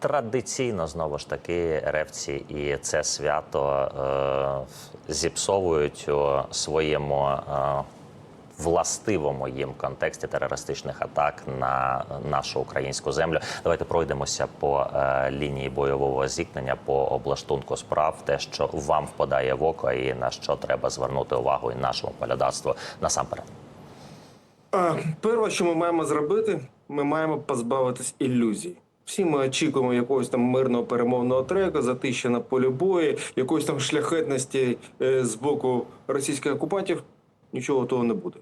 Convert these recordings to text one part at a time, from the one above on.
традиційно знову ж таки ревці і це свято е, зіпсовують у своєму е, властивому їм контексті терористичних атак на нашу українську землю. Давайте пройдемося по е, лінії бойового зіткнення, по облаштунку справ, те, що вам впадає в око, і на що треба звернути увагу і нашому полядавству насамперед. Перше, що ми маємо зробити, ми маємо позбавитись ілюзій. Всі ми очікуємо якогось там мирного перемовного треку, затища на полі бою, якоїсь там шляхетності е, з боку російських окупантів. Нічого того не буде.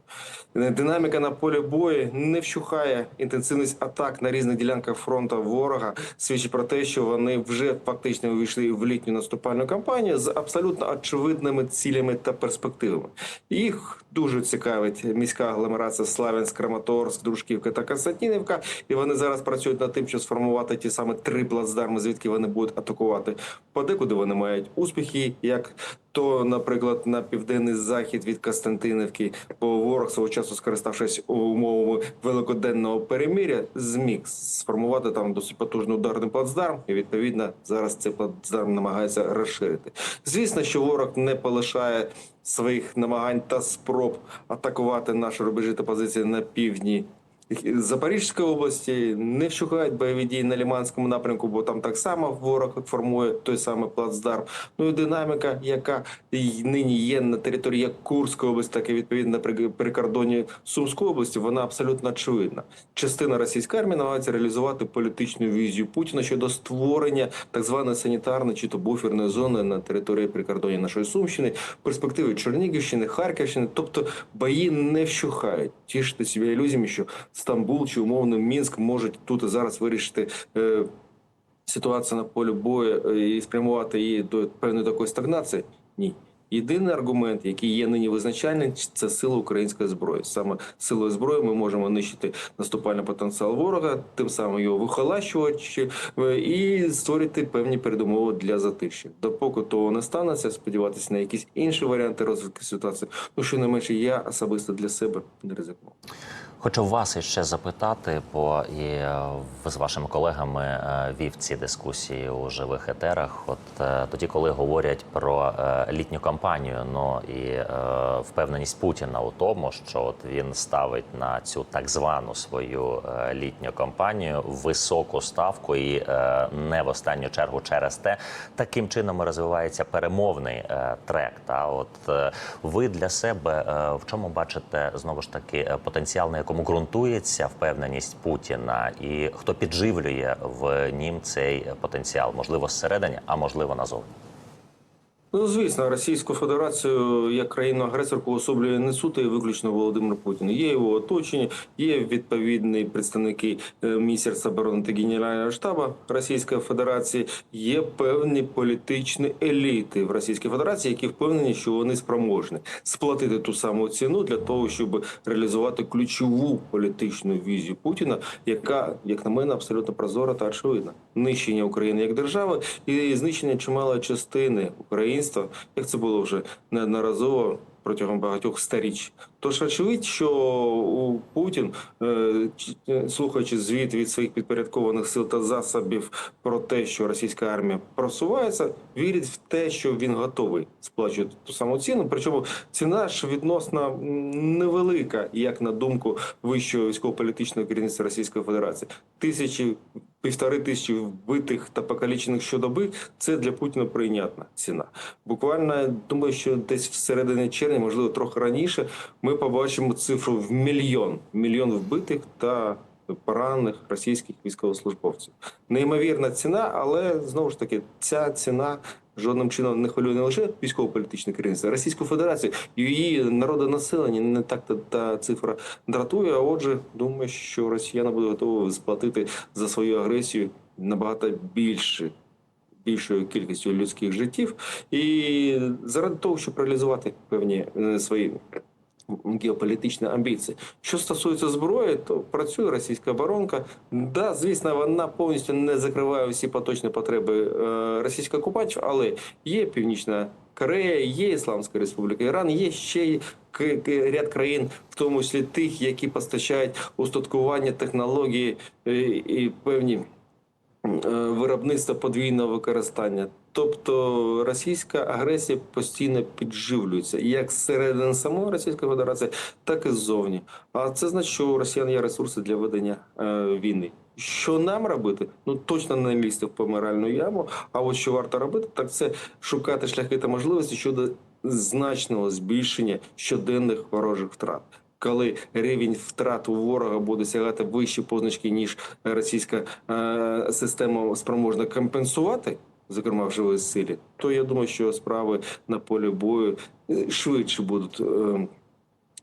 Динаміка на полі бою не вщухає. Інтенсивність атак на різних ділянках фронту ворога свідчить про те, що вони вже фактично увійшли в літню наступальну кампанію з абсолютно очевидними цілями та перспективами. Їх дуже цікавить міська агломерація Славянськ, Краматорськ, Дружківка та Константинівка. І вони зараз працюють над тим, щоб сформувати ті саме три плацдарми, звідки вони будуть атакувати. Подекуди вони мають успіхи, як то, наприклад, на південний захід від Константинівки, бо ворог свого часу, скориставшись умовами великоденного перемиря, зміг сформувати там досить потужний ударний плацдарм, і відповідно зараз цей плацдарм намагається розширити. Звісно, що ворог не полишає своїх намагань та спроб атакувати наші рубежі та позиції на півдні Запорізької області не вщухають бойові дії на Ліманському напрямку, бо там так само ворог формує той самий плацдарм. Ну і динаміка, яка нині є на території як Курської області, так і відповідно при прикордоні Сумської області, вона абсолютно очевидна. Частина російської армії намагається реалізувати політичну візію Путіна щодо створення так званої санітарної чи то буферної зони на території прикордоння нашої Сумщини, перспективи Чернігівщини, Харківщини. Тобто бої не вщухають. Тіште себе ілюзіями, що Стамбул чи умовно Мінськ можуть тут і зараз вирішити е, ситуацію на полі бою е, і спрямувати її до певної такої стагнації. Ні. Єдиний аргумент, який є нині визначальним, це сила української зброї. Саме силою зброї ми можемо нищити наступальний потенціал ворога, тим самим його вихолащувати е, і створити певні передумови для затиші. Допоки того не станеться, сподіватися на якісь інші варіанти розвитку ситуації. Ну що не менше, я особисто для себе не ризикну. Хочу вас іще запитати, бо і е, з вашими колегами е, вів ці дискусії у живих етерах. От тоді, коли говорять про літню кампанію, ну і е, впевненість Путіна у тому, що от він ставить на цю так звану свою е, літню кампанію високу ставку, і е, не в останню чергу через те, таким чином розвивається перемовний е, трек. Та от е, ви для себе е, в чому бачите знову ж таки е, потенціал, на якому ґрунтується впевненість Путіна, і хто підживлює в нім цей потенціал, можливо, зсередині, а можливо назовні. Ну, звісно, Російську Федерацію як країну агресорку особлює не суто і виключно Володимир Путін. Є його оточення, є відповідні представники е, Міністерства оборони та Генерального штабу Російської Федерації. Є певні політичні еліти в Російській Федерації, які впевнені, що вони спроможні сплатити ту саму ціну для того, щоб реалізувати ключову політичну візію Путіна, яка, як на мене, абсолютно прозора та очевидна. Нищення України як держави і знищення чималої частини українства, як це було вже неодноразово протягом багатьох старіч. Тож очевидь, що Путін, е, слухаючи звіт від своїх підпорядкованих сил та засобів про те, що російська армія просувається, вірить в те, що він готовий сплачувати ту саму ціну. Причому ціна ж відносно невелика, як на думку вищого військово-політичного керівництва Російської Федерації. Тисячі півтори тисячі вбитих та покалічених щодоби це для Путіна прийнятна ціна. Буквально думаю, що десь всередині червня, можливо, трохи раніше, ми побачимо цифру в мільйон мільйон вбитих та поранених російських військовослужбовців. Неймовірна ціна, але знову ж таки, ця ціна. Жодним чином не хвилює не лише військово-політичне керівництво, Російську Федерацію її народонаселення не так та, та цифра дратує. А отже, думаю, що росіяни будуть готові сплатити за свою агресію набагато більше більшою кількістю людських життів, і заради того, щоб реалізувати певні е, свої геополітичні амбіції. Що стосується зброї, то працює російська оборонка. Да, звісно, вона повністю не закриває всі поточні потреби е, російських окупантів, але є північна. Корея, є Ісламська Республіка, Іран, є ще ряд країн, в тому числі тих, які постачають устаткування технології е, і певні е, виробництва подвійного використання. Тобто російська агресія постійно підживлюється як зсередини самої Російської Федерації, так і ззовні. А це значить, що у росіян є ресурси для ведення е, війни. Що нам робити? Ну точно не лізти в помиральну яму. А от що варто робити, так це шукати шляхи та можливості щодо значного збільшення щоденних ворожих втрат. Коли рівень втрат у ворога буде сягати вищі позначки, ніж російська е, система спроможна компенсувати, зокрема в живій силі, то я думаю, що справи на полі бою е, швидше будуть е,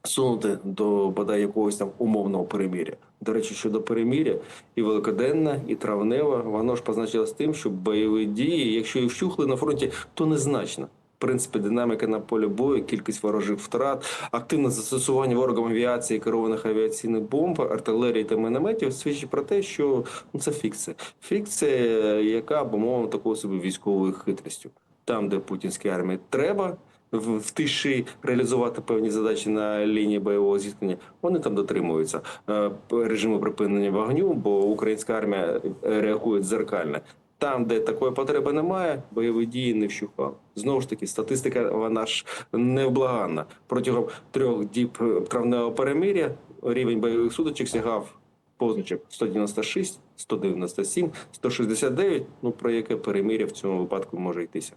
сунути до бодай якогось там умовного переміря. До речі, щодо переміря, і великоденна, і травнева, воно ж позначилось тим, що бойові дії, якщо і вщухли на фронті, то незначно. В принципі, динаміка на полі бою, кількість ворожих втрат, активне застосування ворогом авіації, керованих авіаційних бомб, артилерії та мінометів свідчить про те, що ну, це фікція. Фікція, яка обумовлена такою собі військовою хитрістю. Там, де путінській армії треба в, тиші реалізувати певні задачі на лінії бойового зіткнення, вони там дотримуються е, режиму припинення вогню, бо українська армія е, реагує дзеркально. Там, де такої потреби немає, бойові дії не вщухали. Знову ж таки, статистика вона ж невблаганна. Протягом трьох діб е, травневого перемиря рівень бойових сутичок сягав позначок 196, 197, 169. Ну про яке перемиря в цьому випадку може йтися?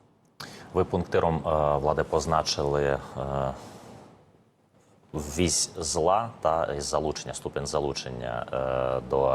Ви пунктиром е, влади позначили е, вісь зла та залучення, ступінь залучення е, до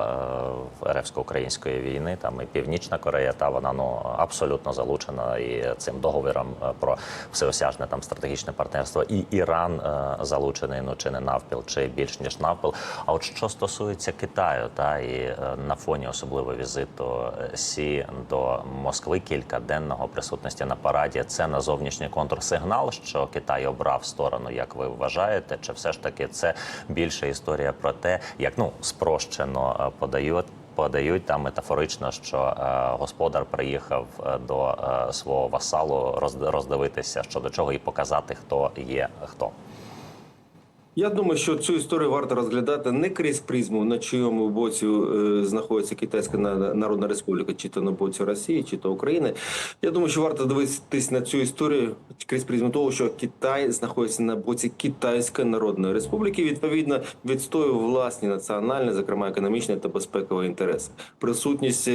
е, РФсько-української війни. Там і Північна Корея, та вона ну абсолютно залучена і цим договіром е, про всеосяжне там стратегічне партнерство. І Іран е, залучений ну чи не навпіл, чи більш ніж навпіл. А от що стосується Китаю, та і е, на фоні особливо візиту е, Сі до Москви кількаденного присутності на параді, це на зовнішній контрсигнал, що Китай обрав сторону, як ви вважаєте, чи все ж таки це більше історія про те, як ну спрощено е, подають. Подають там метафорично, що е, господар приїхав е, до е, свого васалу роз- роздивитися, щодо чого, і показати, хто є хто. Я думаю, що цю історію варто розглядати не крізь призму, на чийому боці е, знаходиться Китайська На- Народна Республіка, чи то на боці Росії, чи то України. Я думаю, що варто дивитись на цю історію крізь призму того, що Китай знаходиться на боці Китайської Народної Республіки, відповідно відстоює власні національні, зокрема економічні та безпекові інтереси. Присутність е,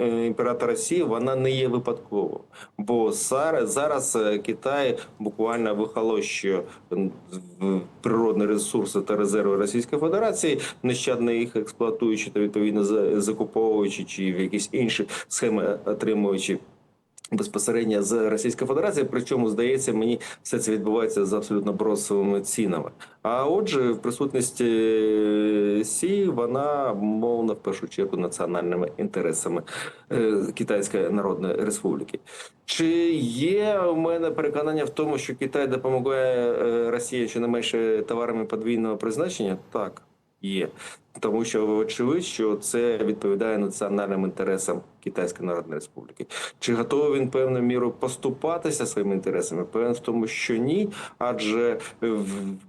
е, імператора Росії вона не є випадково, бо зараз, Китай буквально вихолощує в- природні ресурси та резерви Російської Федерації, нещадно їх експлуатуючи та відповідно за- закуповуючи чи в якісь інші схеми отримуючи. Безпосередньо з Російської Федерації, причому здається, мені все це відбувається за абсолютно бросовими цінами. А отже, в присутності Сі вона мовна в першу чергу національними інтересами е, Китайської Народної Республіки. Чи є у мене переконання в тому, що Китай допомагає е, Росії щонайменше товарами подвійного призначення? Так, є. Тому що очевидь, що це відповідає національним інтересам Китайської Народної Республіки. Чи готовий він певною мірою поступатися своїми інтересами? Певен в тому, що ні, адже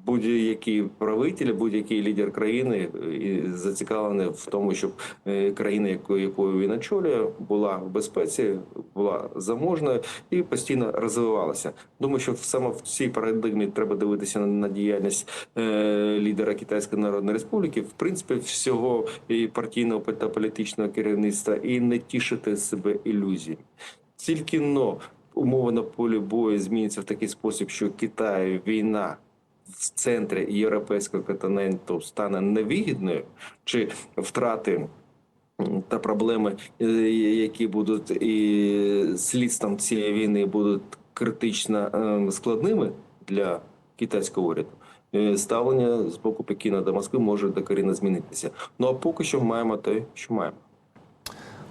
будь-який правитель, будь-який лідер країни е, зацікавлений в тому, щоб е, країна, якою він очолює, була в безпеці, була заможною і постійно розвивалася. Думаю, що саме в цій парадигмі треба дивитися на, на діяльність е, лідера Китайської Народної Республіки, в принципі, всього і партійного та політичного керівництва, і не тішити себе ілюзіями. Тільки но умови на полі бою зміняться в такий спосіб, що Китаю війна в центрі європейського континенту стане невигідною, чи втрати та проблеми, е, які будуть і слідством цієї війни будуть критично е, складними для китайського уряду. Е, Ставлення з боку Пекіна до Москви може докорінно змінитися. Ну а поки що маємо те, що маємо.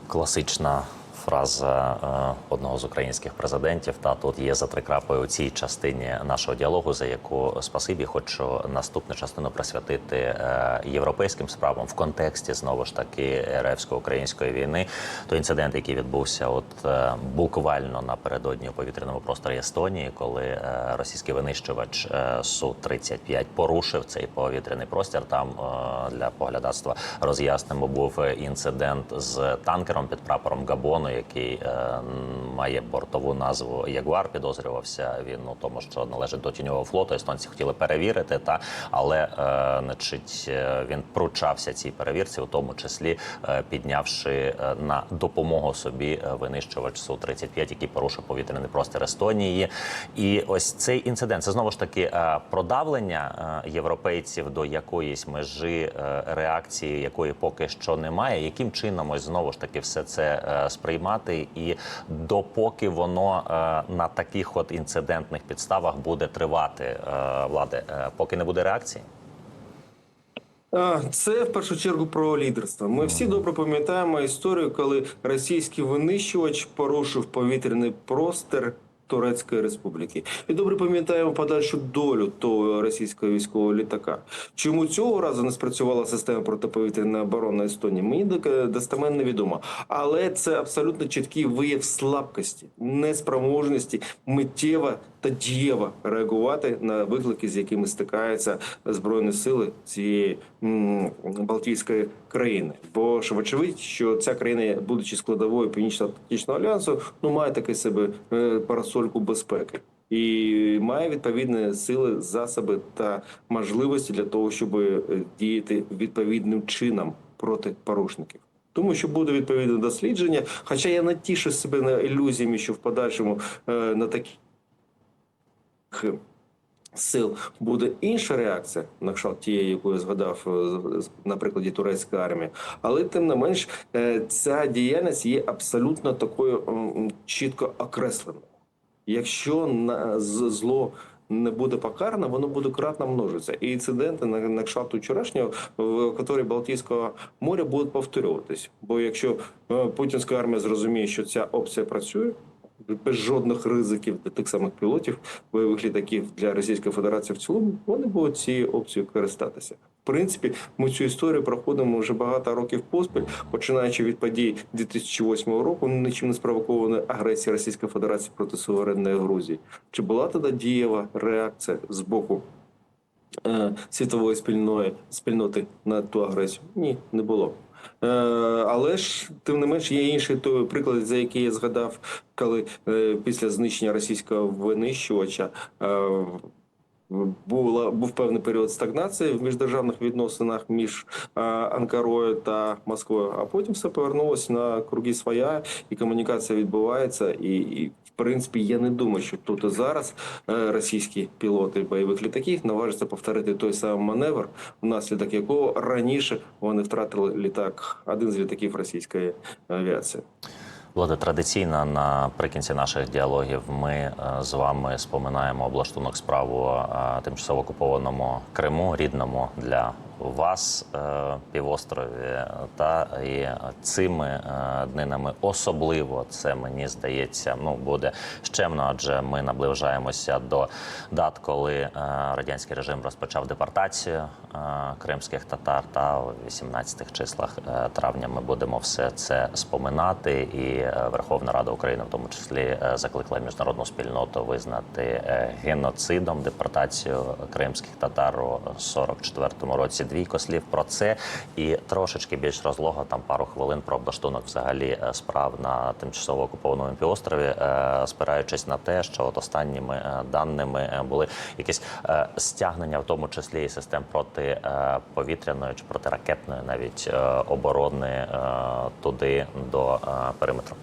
Класична фраза е, одного з українських президентів. Та тут є за три крапи у цій частині нашого діалогу, за яку спасибі хочу наступну частину присвятити е, європейським справам в контексті знову ж таки РФсько-української війни. Той інцидент, який відбувся, от е, буквально напередодні у повітряному просторі Естонії, коли російський винищувач су 35 порушив цей повітряний простір. Там для поглядацтва роз'яснимо був інцидент з танкером під прапором Габону, який е, має бортову назву Ягуар. Підозрювався він у тому, що належить до тіньового флоту. Естонці хотіли перевірити, та але е, значить, е, він пручався цій перевірці, у тому числі піднявши на допомогу собі винищувач су 35 який порушив повітряний простір Естонії. І ось цей інцидент це знову ж таки продавлення європейців до якоїсь межі реакції, якої поки що немає. Яким чином ось знову ж таки все це е, сприймати, і допоки воно е, на таких от інцидентних підставах буде тривати е, влади, е, поки не буде реакції. Це в першу чергу про лідерство. Ми всі добре пам'ятаємо історію, коли російський винищувач порушив повітряний простір Турецької республіки, і добре пам'ятаємо подальшу долю того російського військового літака. Чому цього разу не спрацювала система протиповітряної оборони Естонії? Мені достеменно відомо, Але це абсолютно чіткий вияв слабкості, неспроможності миттєво та дієво реагувати на виклики, з якими стикаються збройні сили цієї Балтійської країни. Бо ж вочевидь, що ця країна, будучи складовою північно-атлантичного альянсу, ну має таки себе е, парасольку безпеки. І має відповідні сили, засоби та можливості для того, щоб е, діяти відповідним чином проти порушників. Тому що буде відповідне дослідження. Хоча я не тішу себе на ілюзіями, що в подальшому е, на такі сил буде інша реакція на кшталт тієї, яку я згадав е, на прикладі турецької армії. Але тим не менш, е, ця діяльність є абсолютно такою чітко окресленою. Якщо на зло не буде покарано, воно буде кратно множитися. І інциденти на, на кшталт вчорашнього в акваторії Балтійського моря будуть повторюватись. Бо якщо е, путінська армія зрозуміє, що ця опція працює. Без жодних ризиків для тих самих пілотів бойових літаків для Російської Федерації в цілому вони будуть цією опцією користатися. В принципі, ми цю історію проходимо вже багато років поспіль, починаючи від подій 2008 року, нічим не спровокованої агресії Російської Федерації проти суверенної Грузії. Чи була тоді дієва реакція з боку е, світової спільної спільноти на ту агресію? Ні, не було. Е, але ж тим не менш є інший той приклад, за який я згадав, коли е, після знищення російського винищувача е, була був певний період стагнації в міждержавних відносинах між Анкарою та Москвою. А потім все повернулося на круги своя, і комунікація відбувається. І, і принципі, я не думаю, що тут і зараз е, російські пілоти бойових літаків наважаться повторити той самий маневр, внаслідок якого раніше вони втратили літак, один з літаків російської авіації. Влада, традиційно наприкінці наших діалогів ми е, з вами споминаємо облаштунок справу е, тимчасово окупованому Криму, рідному для вас е, півострові. Та і цими е, днинами особливо це мені здається, ну буде щемно, адже ми наближаємося до дат, коли е, радянський режим розпочав депортацію кримських татар. Та у 18 числах травня ми будемо все це споминати. І Верховна Рада України, в тому числі, закликала міжнародну спільноту визнати геноцидом депортацію кримських татар у 44-му році. Двійко слів про це і трошечки більш розлого, там пару хвилин про облаштунок взагалі е, справ на тимчасово окупованому півострові, е, спираючись на те, що от останніми е, даними були якісь стягнення, в тому числі і систем проти повітряної чи протиракетної навіть оборони туди до периметру.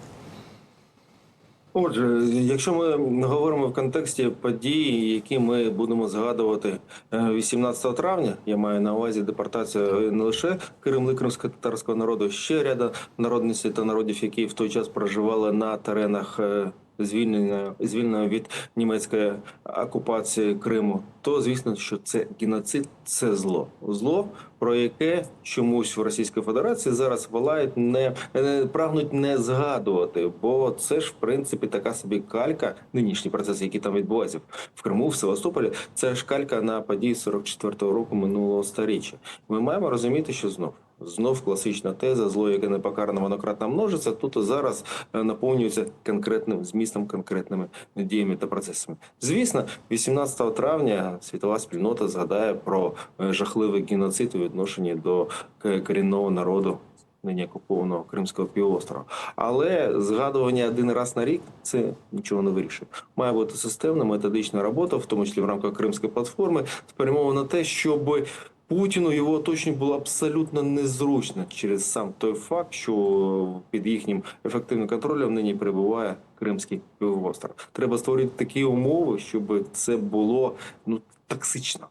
Отже, якщо ми говоримо в контексті подій, які ми будемо згадувати е, 18 травня, я маю на увазі депортацію не лише Кримли кримсько-татарського народу, ще ряда народностей та народів, які в той час проживали на теренах е, звільнення звільнення від німецької окупації Криму, то звісно, що це геноцид, це зло. Зло, про яке чомусь в Російській Федерації зараз волають не, не прагнуть не згадувати, бо це ж в принципі така собі калька, нинішні процеси, які там відбуваються в Криму, в Севастополі. Це ж калька на події 44-го року минулого сторіччя. Ми маємо розуміти, що знов. Знов класична теза, зло, яке не покарано, воно кратно множиться. Тут зараз е, наповнюється конкретним змістом, конкретними діями та процесами. Звісно, 18 травня світова спільнота згадає про е, жахливий геноцид у відношенні до к- корінного народу нині окупованого Кримського півострова. Але згадування один раз на рік це нічого не вирішує. Має бути системна методична робота, в тому числі в рамках Кримської платформи, спрямована на те, щоб Путіну його оточенню було абсолютно незручно через сам той факт, що під їхнім ефективним контролем нині перебуває Кримський півостров. Треба створити такі умови, щоб це було ну токсично.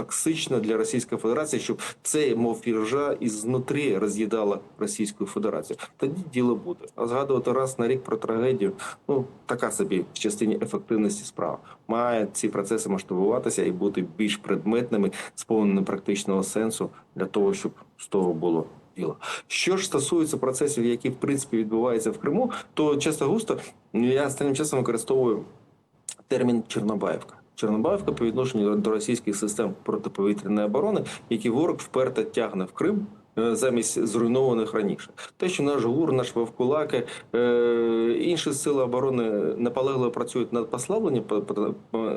Токсично для Російської Федерації, щоб це, мов іржа, ізнутрі роз'їдала Російську Федерацію. Тоді діло буде. А згадувати раз на рік про трагедію, ну така собі в частині ефективності справа. Має ці процеси масштабуватися і бути більш предметними, сповненими практичного сенсу для того, щоб з того було. Діло. Що ж стосується процесів, які в принципі відбуваються в Криму, то часто густо я останнім часом використовую термін Чорнобаївка. Чорнобаївка по відношенню до російських систем протиповітряної оборони, які ворог вперто тягне в Крим. е, Замість зруйнованих раніше, те, що наш ГУР, наш Вовкулаки, е, інші сили оборони наполегливо працюють над послабленням по- по-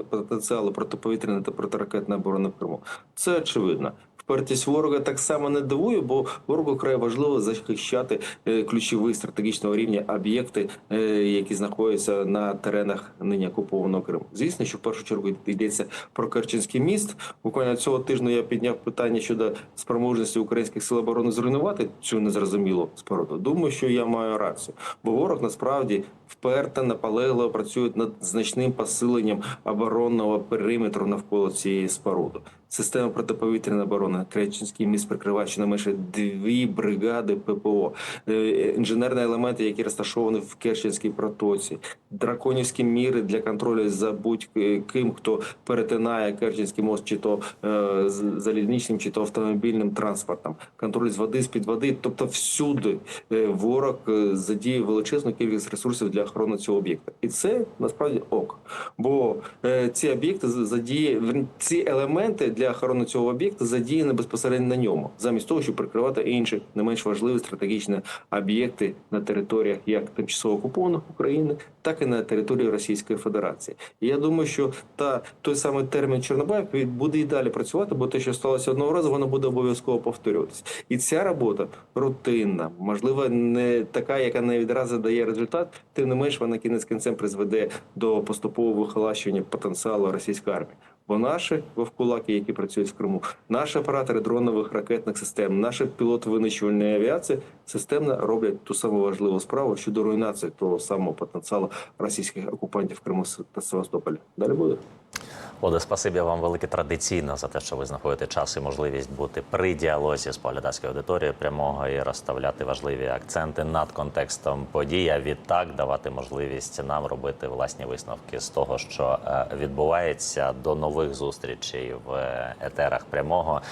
потенціалу протиповітряної та протиракетної оборони в Криму, це очевидно. Впертість ворога так само не дивує, бо ворогу край важливо захищати е, ключові стратегічного рівня об'єкти, е, які знаходяться на теренах нині окупованого Криму. Звісно, що в першу чергу йдеться про Керченський міст. Буквально цього тижня я підняв питання щодо спроможності українських сил оборони зруйнувати цю незрозумілу споруду. Думаю, що я маю рацію, бо ворог насправді вперто наполегливо працює над значним посиленням оборонного периметру навколо цієї споруди. Система протиповітряної оборони. Керченський міст прикриває щонайменше дві бригади ППО, Е, інженерні елементи, які розташовані в Керченській протоці, драконівські міри для контролю за будь-ким, хто перетинає Керченський мост, чи то е, залізничним, чи то автомобільним транспортом, контроль з води, з під води, тобто всюди е, ворог е, задіє величезну кількість ресурсів для охорони цього об'єкта, і це насправді ок. Бо е, ці об'єкти задіє ці елементи для охорони цього об'єкта задіяні безпосередньо на ньому, замість того, щоб прикривати інші не менш важливі стратегічні об'єкти на територіях як тимчасово окупованих України, так і на території Російської Федерації. І я думаю, що та той самий термін Чорнобаїв буде і далі працювати, бо те, що сталося одного разу, воно буде обов'язково повторюватися. І ця робота рутинна, можливо, не така, яка не відразу дає результат, тим не менш вона кінець кінцем призведе до поступового вихолащення потенціалу російської армії. Бо наші вовкулаки, які працюють в Криму, наші оператори дронових ракетних систем, наші пілоти винищувальної авіації системно роблять ту саму важливу справу щодо руйнації того самого потенціалу російських окупантів Криму та Севастополя. Далі буде. Оде, спасибі вам велике традиційно за те, що ви знаходите час і можливість бути при діалозі з поглядацькою аудиторією прямого і розставляти важливі акценти над контекстом подій. А відтак давати можливість нам робити власні висновки з того, що е, відбувається. До нових зустрічей в е, етерах прямого.